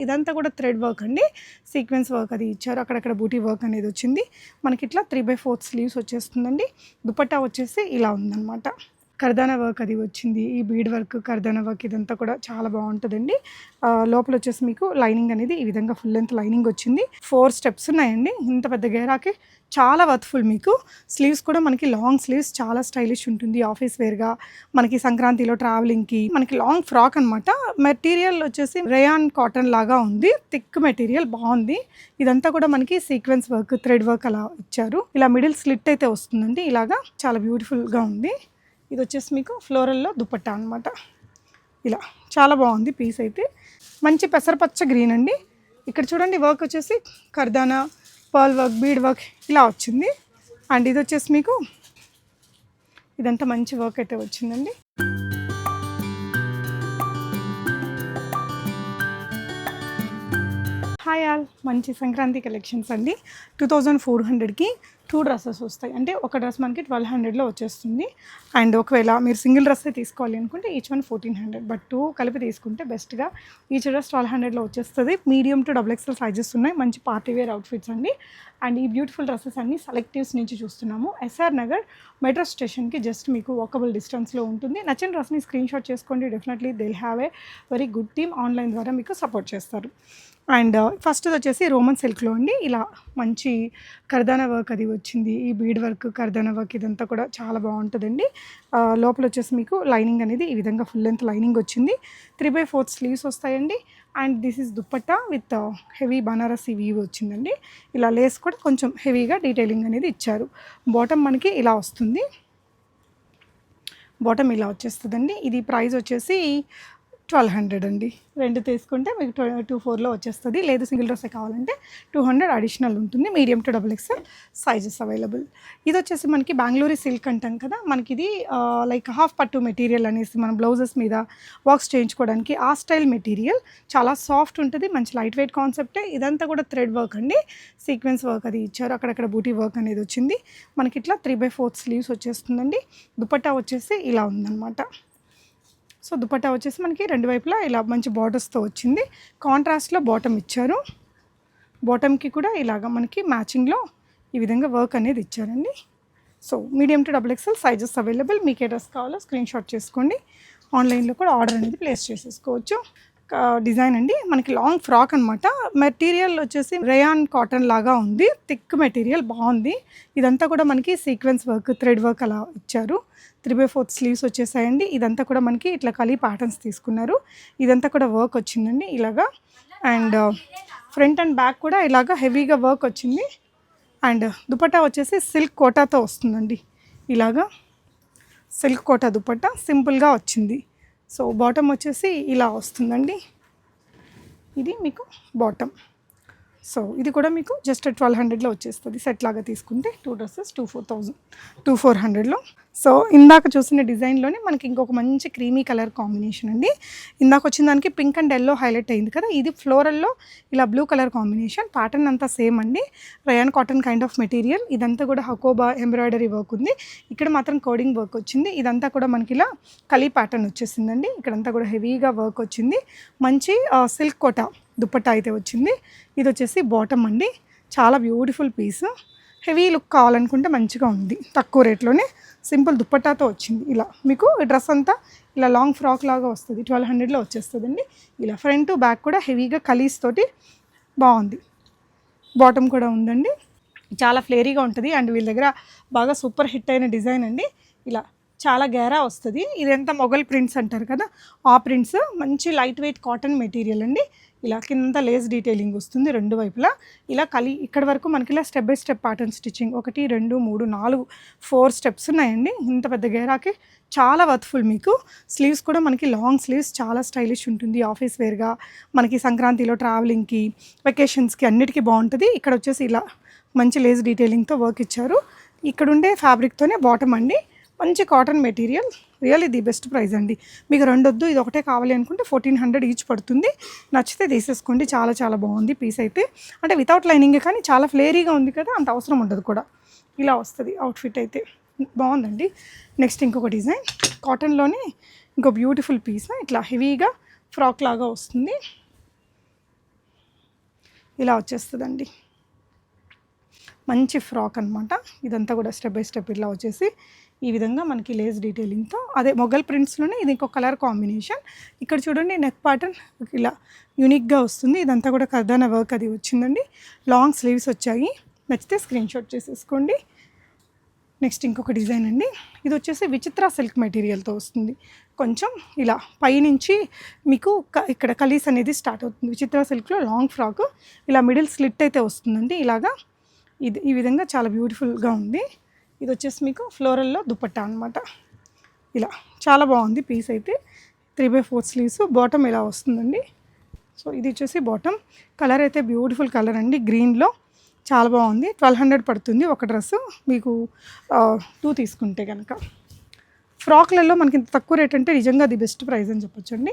ఇదంతా కూడా thread work అండి. సీక్వెన్స్ వర్క్ అది ఇచ్చారు. అక్కడక్కడ బూటీ వర్క్ అనేది వచ్చింది. మనకి ఇట్లా త్రీ బై ఫోర్త్ స్లీవ్స్ వచ్చేస్తుందండి. దుపట్టా వచ్చేసి ఇలా ఉందన్నమాట. కర్దానా వర్క్ అది వచ్చింది. ఈ బీడ్ వర్క్ కర్దానా వర్క్ ఇదంతా కూడా చాలా బాగుంటుందండి. లోపల వచ్చేసి మీకు లైనింగ్ అనేది ఈ విధంగా ఫుల్ లెంత్ లైనింగ్ వచ్చింది. ఫోర్ స్టెప్స్ ఉన్నాయండి. ఇంత పెద్ద గేరాకి చాలా వర్త్ఫుల్ మీకు. స్లీవ్స్ కూడా మనకి లాంగ్ స్లీవ్స్ చాలా స్టైలిష్ ఉంటుంది. ఆఫీస్ వేర్గా మనకి సంక్రాంతిలో ట్రావెలింగ్కి మనకి లాంగ్ ఫ్రాక్ అనమాట మెటీరియల్ వచ్చేసి రేయాన్ కాటన్ లాగా ఉంది. థిక్ మెటీరియల్ బాగుంది. ఇదంతా కూడా మనకి సీక్వెన్స్ వర్క్ థ్రెడ్ వర్క్ అలా ఇచ్చారు. ఇలా మిడిల్ స్లిట్ అయితే వస్తుందండి. ఇలాగా చాలా బ్యూటిఫుల్గా ఉంది. ఇది వచ్చేసి మీకు ఫ్లోరల్లో దుపట్టా అనమాట ఇలా చాలా బాగుంది పీస్ అయితే. మంచి పెసరపచ్చ గ్రీన్ అండి. ఇక్కడ చూడండి వర్క్ వచ్చేసి కర్దానా పర్ల్ వర్క్ బీడ్ వర్క్ ఇలా వచ్చింది. అండ్ ఇది వచ్చేసి మీకు ఇదంతా మంచి వర్క్ అయితే వచ్చిందండి. హాయ్ ఆల్ మంచి సంక్రాంతి కలెక్షన్స్ అండి. టూ థౌజండ్ ఫోర్ హండ్రెడ్కి టూ డ్రెస్సెస్ వస్తాయి. అంటే ఒక డ్రెస్ మనకి ట్వెల్వ్ హండ్రెడ్లో వచ్చేస్తుంది. అండ్ ఒకవేళ మీరు సింగిల్ డ్రెస్సే తీసుకోవాలి అనుకుంటే each one fourteen hundred but two కలిపి తీసుకుంటే బెస్ట్గా ఈచ్ డ్రెస్ ట్వెల్వ్ హండ్రెడ్లో వచ్చేస్తుంది. Medium to double XL sizes ఉన్నాయి. మంచి పార్టీ వేర్ అవుట్ఫిట్స్ అండి. అండ్ ఈ బ్యూటిఫుల్ డ్రెస్సెస్ అన్ని సెలెక్టివ్స్ నుంచి చూస్తున్నాము. ఎస్ఆర్ నగర్ మెట్రో స్టేషన్కి జస్ట్ మీకు వాకబుల్ డిస్టెన్స్లో ఉంటుంది. నచ్చిన డ్రెస్ని స్క్రీన్ షాట్ చేసుకోండి. Definitely they'll have a very good team online ద్వారా మీకు సపోర్ట్ చేస్తారు. అండ్ ఫస్ట్ వచ్చేసి రోమన్ సిల్క్లో అండి. ఇలా మంచి కర్దానా వర్క్ అది వచ్చింది. ఈ బీడ్ వర్క్ కర్దానా వర్క్ ఇదంతా కూడా చాలా బాగుంటుందండి. లోపల వచ్చేసి మీకు లైనింగ్ అనేది ఈ విధంగా ఫుల్ లెంత్ లైనింగ్ వచ్చింది. త్రీ బై ఫోర్త్ స్లీవ్స్ వస్తాయండి. And this is dupatta with heavy Banarasi weave వచ్చిందండి. ఇలా లేస్ కూడా కొంచెం హెవీగా డీటెయిలింగ్ అనేది ఇచ్చారు. బాటమ్ మనకి ఇలా వస్తుంది. బాటమ్ ఇలా వచ్చేస్తుందండి. ఇది ప్రైస్ వచ్చేసి ట్వెల్వ్ హండ్రెడ్ అండి. రెండు తీసుకుంటే మీకు టూ టూ ఫోర్లో వచ్చేస్తుంది. లేదు సింగిల్ డ్రెస్ కావాలంటే టూ హండ్రెడ్ అడిషనల్ ఉంటుంది. Medium to double XL sizes available. ఇది వచ్చేసి మనకి బెంగళూరు సిల్క్ అంటాం కదా మనకి ఇది లైక్ హాఫ్ పట్టు మెటీరియల్ అనేసి మనం బ్లౌజెస్ మీద వర్క్స్ చేయించుకోవడానికి ఆ స్టైల్ మెటీరియల్ చాలా సాఫ్ట్ ఉంటుంది. మంచి లైట్ వెయిట్ కాన్సెప్టే. ఇదంతా కూడా థ్రెడ్ వర్క్ అండి. సీక్వెన్స్ వర్క్ అది ఇచ్చారు. అక్కడక్కడ బూటీ వర్క్ అనేది వచ్చింది. మనకి ఇట్లా త్రీ బై ఫోర్త్ స్లీవ్స్ వచ్చేస్తుందండి. దుపట్టా వచ్చేసి ఇలా ఉందన్నమాట. సో దుపట్టా వచ్చేసి మనకి రెండు వైపులా ఇలా మంచి బార్డర్స్తో వచ్చింది. కాంట్రాస్ట్లో బాటమ్ ఇచ్చారు. బాటమ్కి కూడా ఇలాగ మనకి మ్యాచింగ్లో ఈ విధంగా వర్క్ అనేది ఇచ్చారండి. So medium to double XL sizes available మీకు ఏ డ్రెస్ కావాలో స్క్రీన్ షాట్ చేసుకోండి ఆన్లైన్లో కూడా ఆర్డర్ అనేది ప్లేస్ చేసేసుకోవచ్చు. డిజైన్ అండి. మనకి లాంగ్ ఫ్రాక్ అనమాట మెటీరియల్ వచ్చేసి రేయాన్ కాటన్ లాగా ఉంది. థిక్ మెటీరియల్ బాగుంది. ఇదంతా కూడా మనకి సీక్వెన్స్ వర్క్ థ్రెడ్ వర్క్ అలా ఇచ్చారు. త్రీ బై ఫోర్త్ స్లీవ్స్ వచ్చేసాయండి. ఇదంతా కూడా మనకి ఇట్లా కలి ప్యాటర్న్స్ తీసుకున్నారు. ఇదంతా కూడా వర్క్ వచ్చిందండి ఇలాగా. అండ్ ఫ్రంట్ అండ్ బ్యాక్ కూడా ఇలాగా హెవీగా వర్క్ వచ్చింది. అండ్ దుపట్టా వచ్చేసి సిల్క్ కోటాతో వస్తుందండి. ఇలాగా. సిల్క్ కోటా దుపట్టా సింపుల్గా వచ్చింది. సో బాటమ్ వచ్చేసి ఇలా వస్తుందండి. ఇది మీకు బాటమ్ సో ఇది కూడా మీకు జస్ట్ ట్వెల్వ్ హండ్రెడ్లో వచ్చేస్తుంది. సెట్ లాగా తీసుకుంటే two dresses two four thousand two four హండ్రెడ్లో సో ఇందాక చూసిన డిజైన్లోనే మనకి ఇంకొక మంచి క్రీమీ కలర్ కాంబినేషన్ అండి. ఇందాక వచ్చిన దానికి పింక్ అండ్ ఎల్లో హైలైట్ అయింది కదా. ఇది ఫ్లోరల్లో ఇలా బ్లూ కలర్ కాంబినేషన్ ప్యాటర్న్ అంతా సేమ్ అండి. Rayon cotton kind of material ఇదంతా కూడా హకోబా ఎంబ్రాయిడరీ వర్క్ ఉంది. ఇక్కడ మాత్రం కోడింగ్ వర్క్ వచ్చింది. ఇదంతా కూడా మనకి ఇలా కలీ ప్యాటర్న్ వచ్చేసిందండి. ఇక్కడంతా కూడా హెవీగా వర్క్ వచ్చింది. మంచి సిల్క్ కోట. దుప్పట్టా అయితే వచ్చింది. ఇది వచ్చేసి బాటమ్ అండి. చాలా బ్యూటిఫుల్ పీస్. హెవీ లుక్ కావాలనుకుంటే మంచిగా ఉంది. తక్కువ రేట్లోనే సింపుల్ దుప్పట్టాతో వచ్చింది. ఇలా మీకు డ్రెస్ అంతా ఇలా లాంగ్ ఫ్రాక్ లాగా వస్తుంది. ట్వెల్వ్ హండ్రెడ్లో వచ్చేస్తుందండి. ఇలా ఫ్రంట్ బ్యాక్ కూడా హెవీగా కలీస్ తోటి బాగుంది. బాటమ్ కూడా ఉందండి. చాలా ఫ్లేరీగా ఉంటుంది. అండ్ వీళ్ళ దగ్గర బాగా సూపర్ హిట్ అయిన డిజైన్ అండి. ఇలా చాలా గేరా వస్తుంది. ఇదంతా మొగల్ ప్రింట్స్ అంటారు కదా ఆ ప్రింట్స్ మంచి లైట్ వెయిట్ కాటన్ మెటీరియల్ అండి. ఇలా కింద లేస్ డీటెయిలింగ్ వస్తుంది రెండు వైపులా. ఇలా కలి ఇక్కడ వరకు మనకి ఇలా step by step pattern stitching ఒకటి రెండు మూడు నాలుగు ఫోర్ స్టెప్స్ ఉన్నాయండి. ఇంత పెద్ద గేరాకి చాలా వర్త్ఫుల్ మీకు. స్లీవ్స్ కూడా మనకి లాంగ్ స్లీవ్స్ చాలా స్టైలిష్ ఉంటుంది. ఆఫీస్ వేర్గా మనకి సంక్రాంతిలో ట్రావెలింగ్కి వెకేషన్స్కి అన్నిటికీ బాగుంటుంది. ఇక్కడ వచ్చేసి ఇలా మంచి లేస్ డీటెయిలింగ్తో వర్క్ ఇచ్చారు. ఇక్కడ ఉండే ఫ్యాబ్రిక్తోనే బాటమ్ అండి. మంచి cotton material really the best price అండి. మీకు రెండు వద్దు ఇది ఒకటే కావాలి అనుకుంటే ఫోర్టీన్ హండ్రెడ్ ఈచ్ పడుతుంది. నచ్చితే తీసేసుకోండి. చాలా చాలా బాగుంది పీస్ అయితే. అంటే వితౌట్ లైనింగ్ కానీ చాలా ఫ్లేరీగా ఉంది కదా అంత అవసరం ఉండదు కూడా. ఇలా వస్తుంది అవుట్ఫిట్ అయితే. బాగుందండి. నెక్స్ట్ ఇంకొక డిజైన్ కాటన్లోనే ఇంకో బ్యూటిఫుల్ పీస్ ఇట్లా హెవీగా ఫ్రాక్ లాగా వస్తుంది. ఇలా వచ్చేస్తుందండి. మంచి ఫ్రాక్ అనమాట ఇదంతా కూడా స్టెప్ బై స్టెప్ ఇట్లా వచ్చేసి ఈ విధంగా మనకి లేస్ డీటెయిలింగ్తో అదే మొగల్ ప్రింట్స్లోనే ఇది ఇంకో కలర్ కాంబినేషన్. ఇక్కడ చూడండి నెక్ ప్యాటర్న్ ఇలా యూనిక్గా వస్తుంది. ఇదంతా కూడా కర్దాన వర్క్ అది వచ్చిందండి. లాంగ్ స్లీవ్స్ వచ్చాయి. నచ్చితే స్క్రీన్ షాట్ చేసేసుకోండి. నెక్స్ట్ ఇంకొక డిజైన్ అండి. ఇది వచ్చేసి విచిత్ర సిల్క్ మెటీరియల్తో వస్తుంది. కొంచెం ఇలా పైనుంచి మీకు క- ఇక్కడ కలీస్ అనేది స్టార్ట్ అవుతుంది. విచిత్ర సిల్క్లో లాంగ్ ఫ్రాక్. ఇలా మిడిల్ స్లిట్ అయితే వస్తుందండి. ఇలాగా ఇది ఈ విధంగా చాలా బ్యూటిఫుల్గా ఉంది. ఇది వచ్చేసి మీకు ఫ్లోరల్లో దుపట్టా అనమాట ఇలా చాలా బాగుంది పీస్ అయితే. Three by four sleeves bottom ఇలా వస్తుందండి. సో ఇది వచ్చేసి బాటమ్ కలర్ అయితే బ్యూటిఫుల్ కలర్ అండి. గ్రీన్లో చాలా బాగుంది. ట్వెల్వ్ హండ్రెడ్ పడుతుంది ఒక డ్రెస్సు మీకు టూ తీసుకుంటే కనుక ఫ్రాక్లలో మనకి ఇంత తక్కువ రేట్ అంటే నిజంగా అది బెస్ట్ ప్రైస్ అని చెప్పొచ్చండి.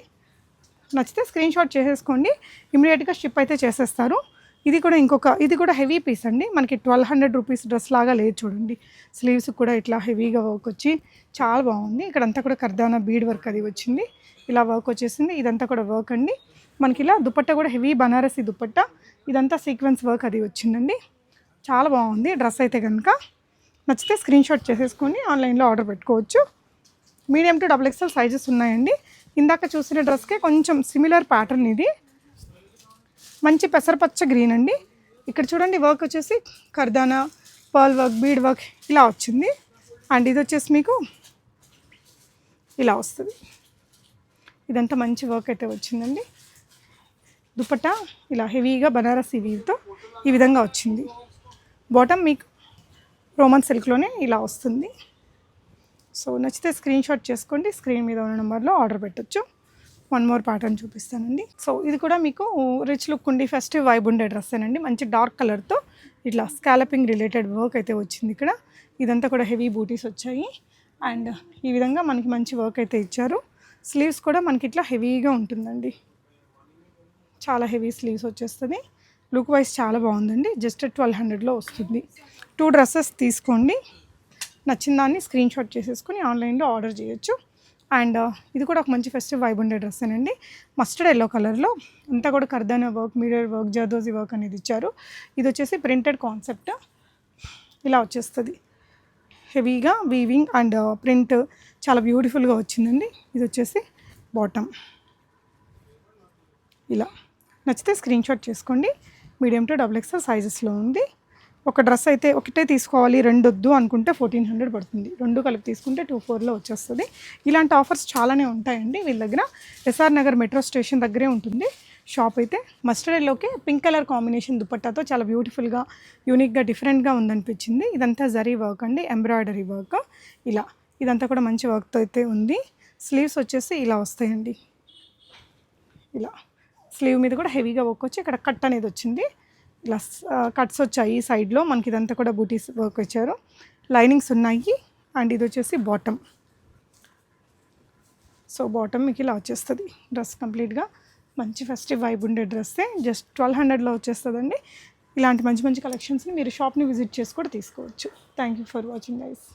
నచ్చితే స్క్రీన్ షాట్ చేసేసుకోండి ఇమీడియట్గా షిప్ అయితే చేసేస్తారు. ఇది కూడా ఇంకొక ఇది కూడా హెవీ పీస్ అండి. మనకి ట్వెల్వ్ హండ్రెడ్ రూపీస్ డ్రెస్ లాగా లేదు చూడండి. స్లీవ్స్ కూడా ఇట్లా హెవీగా వర్క్ వచ్చి చాలా బాగుంది. ఇక్కడంతా కూడా కర్దానా బీడ్ వర్క్ అది వచ్చింది. ఇలా వర్క్ వచ్చేసింది. ఇదంతా కూడా వర్క్ అండి. మనకి ఇలా దుపట్ట కూడా హెవీ బనారసి దుపట్ట. ఇదంతా సీక్వెన్స్ వర్క్ అది వచ్చిందండి. చాలా బాగుంది డ్రెస్ అయితే కనుక నచ్చితే స్క్రీన్ షాట్ చేసేసుకొని ఆన్లైన్లో ఆర్డర్ పెట్టుకోవచ్చు. Medium to double XL sizes ఉన్నాయండి. ఇందాక చూసిన డ్రెస్కే కొంచెం సిమిలర్ ప్యాటర్న్ ఇది. మంచి పెసరపచ్చ గ్రీన్ అండి. ఇక్కడ చూడండి వర్క్ వచ్చేసి కర్దానా పర్ల్ వర్క్ బీడ్ వర్క్ ఇలా వచ్చింది. అండ్ ఇది వచ్చేసి మీకు ఇలా వస్తుంది. ఇదంతా మంచి వర్క్ అయితే వచ్చిందండి. దుపట్టా ఇలా హెవీగా బనారస్ వీవ్తో ఈ విధంగా వచ్చింది. బాటమ్ మీకు రోమన్ సిల్క్లోనే ఇలా వస్తుంది. సో నచ్చితే స్క్రీన్ షాట్ చేసుకోండి. స్క్రీన్ మీద ఉన్న నెంబర్లో ఆర్డర్ పెట్టొచ్చు. వన్ మోర్ ప్యాటర్న్ చూపిస్తానండి. సో ఇది కూడా మీకు రిచ్ లుక్ ఉండి ఫెస్టివ్ వైబ్ ఉండే డ్రెస్ అండి మంచి డార్క్ కలర్తో ఇట్లా స్కాలపింగ్ రిలేటెడ్ వర్క్ అయితే వచ్చింది ఇక్కడ. ఇదంతా కూడా హెవీ బూటీస్ వచ్చాయి. అండ్ ఈ విధంగా మనకి మంచి వర్క్ అయితే ఇచ్చారు. స్లీవ్స్ కూడా మనకి ఇట్లా హెవీగా ఉంటుందండి. చాలా హెవీ స్లీవ్స్ వచ్చేస్తుంది. లుక్ వైజ్ చాలా బాగుందండి. జస్ట్ ట్వెల్వ్ హండ్రెడ్లో వస్తుంది. టూ డ్రెస్సెస్ తీసుకోండి. నచ్చిన దాన్ని స్క్రీన్ షాట్ చేసేసుకుని ఆన్లైన్లో ఆర్డర్ చేయొచ్చు. అండ్ ఇది కూడా ఒక మంచి ఫెస్టివ్ వైబ్ ఉండే డ్రెస్ అండి మస్టర్డ్ ఎల్లో కలర్లో అంతా కూడా కర్దానా వర్క్ మీడియర్ వర్క్ జర్దోజీ వర్క్ అనేది ఇచ్చారు. ఇది వచ్చేసి ప్రింటెడ్ కాన్సెప్ట్ ఇలా వచ్చేస్తుంది. హెవీగా వీవింగ్ అండ్ ప్రింట్ చాలా బ్యూటిఫుల్గా వచ్చిందండి. ఇది వచ్చేసి బాటమ్ ఇలా. నచ్చితే స్క్రీన్ షాట్ చేసుకోండి మీడియం టు డబుల్ ఎక్స్ఎల్ సైజెస్లో ఉంది. ఒక డ్రెస్ అయితే ఒకటే తీసుకోవాలి రెండు వద్దు అనుకుంటే ఫోర్టీన్ హండ్రెడ్ పడుతుంది. రెండు కలిపి తీసుకుంటే టూ ఫోర్లో వచ్చేస్తుంది. ఇలాంటి ఆఫర్స్ చాలానే ఉంటాయండి వీళ్ళ దగ్గర. ఎస్ఆర్ నగర్ మెట్రో స్టేషన్ దగ్గరే ఉంటుంది. షాప్ అయితే మస్టర్డ్ ఎల్లోకి పింక్ కలర్ కాంబినేషన్ దుపట్టాతో చాలా బ్యూటిఫుల్గా యూనిక్గా డిఫరెంట్గా ఉందనిపించింది. ఇదంతా జరీ వర్క్ అండి ఎంబ్రాయిడరీ వర్క్. ఇలా ఇదంతా కూడా మంచి వర్క్తో అయితే ఉంది. స్లీవ్స్ వచ్చేసి ఇలా వస్తాయండి. ఇలా స్లీవ్ మీద కూడా హెవీగా వర్క్ వచ్చి ఇక్కడ కట్ అనేది వచ్చింది. ఇలా కట్స్ వచ్చాయి సైడ్లో. మనకి ఇదంతా కూడా బూటీస్ వర్క్ వచ్చారు. లైనింగ్స్ ఉన్నాయి. అండ్ ఇది వచ్చేసి బాటమ్. సో బాటమ్ మీకు ఇలా వచ్చేస్తుంది. డ్రెస్ కంప్లీట్గా. మంచి ఫెస్టివ్ వైబ్ ఉండే డ్రెస్సే. జస్ట్ ట్వెల్వ్ హండ్రెడ్లో వచ్చేస్తుందండి. ఇలాంటి మంచి మంచి కలెక్షన్స్ని మీరు షాప్ని విజిట్ చేసి కూడా తీసుకోవచ్చు. Thank you for watching guys.